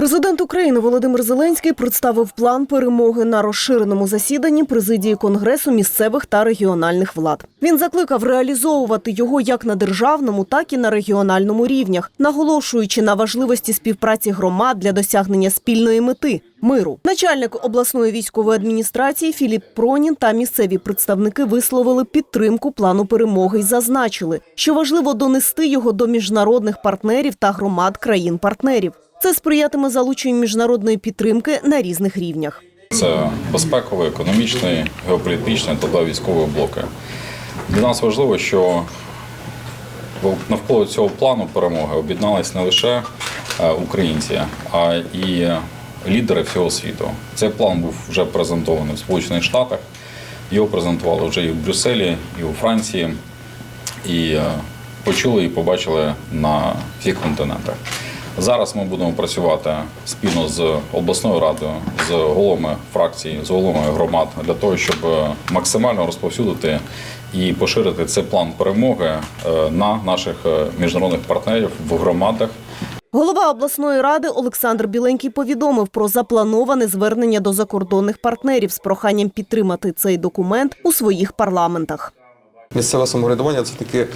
Президент України Володимир Зеленський представив план перемоги на розширеному засіданні президії Конгресу місцевих та регіональних влад. Він закликав реалізовувати його як на державному, так і на регіональному рівнях, наголошуючи на важливості співпраці громад для досягнення спільної мети миру. Начальник обласної військової адміністрації Філіп Пронін та місцеві представники висловили підтримку плану перемоги і зазначили, що важливо донести його до міжнародних партнерів та громад країн-партнерів. Це сприятиме залученню міжнародної підтримки на різних рівнях. Це безпековий, економічний, геополітичний та військові блоки. Для нас важливо, що навколо цього плану перемоги об'єднались не лише е, українці, а і лідери всього світу. Цей план був вже презентований в Сполучених Штатах. Його презентували вже і в Брюсселі, і у Франції, і е, почули і побачили на всіх континентах. Зараз ми будемо працювати спільно з обласною радою, з головами фракцій, з головами громад для того, щоб максимально розповсюдити і поширити цей план перемоги е, на наших е, міжнародних партнерів в громадах. Голова обласної ради Олександр Біленький повідомив про заплановане звернення до закордонних партнерів з проханням підтримати цей документ у своїх парламентах. Місцеве самоврядування це таке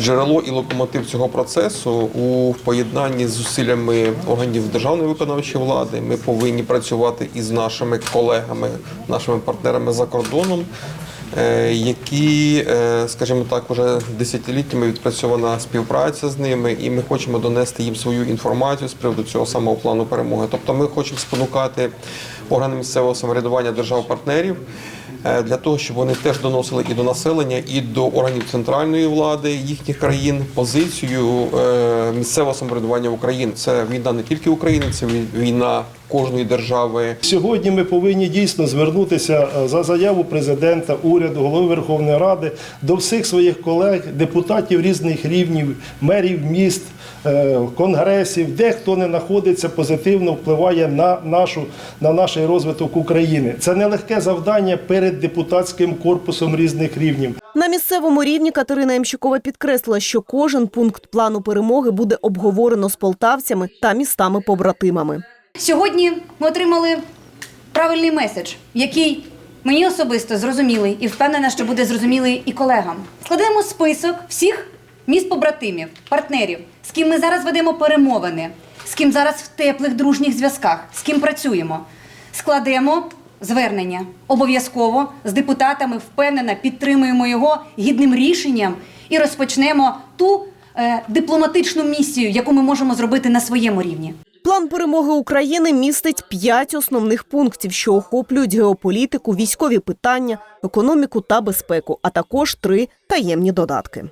джерело і локомотив цього процесу. У поєднанні з зусиллями органів державної виконавчої влади ми повинні працювати із нашими колегами, нашими партнерами за кордоном, е, які, е, скажімо так, вже десятиліттями відпрацьована співпраця з ними, і ми хочемо донести їм свою інформацію з приводу цього самого плану перемоги. Тобто, ми хочемо спонукати органи місцевого самоврядування держав-партнерів для того, щоб вони теж доносили і до населення, і до органів центральної влади їхніх країн позицію е, місцевого самоврядування України. Це війна не тільки України, це війна кожної держави. Сьогодні ми повинні дійсно звернутися е, за заяву президента, уряду, голови Верховної Ради до всіх своїх колег, депутатів різних рівнів, мерів міст, е, конгресів, де хто не знаходиться, позитивно впливає на нашу на наш розвиток України. Це нелегке завдання перед депутатським корпусом різних рівнів. На місцевому рівні Катерина Ямщикова підкреслила, що кожен пункт плану перемоги буде обговорено з полтавцями та містами-побратимами. Сьогодні ми отримали правильний меседж, який мені особисто зрозумілий і впевнена, що буде зрозумілий і колегам. Складемо список всіх міст побратимів, партнерів, з ким ми зараз ведемо перемовини, з ким зараз в теплих дружніх зв'язках, з ким працюємо. Складемо звернення обов'язково з депутатами, впевнена, підтримуємо його гідним рішенням і розпочнемо ту е, дипломатичну місію, яку ми можемо зробити на своєму рівні. План перемоги України містить п'ять основних пунктів, що охоплюють геополітику, військові питання, економіку та безпеку, а також три таємні додатки.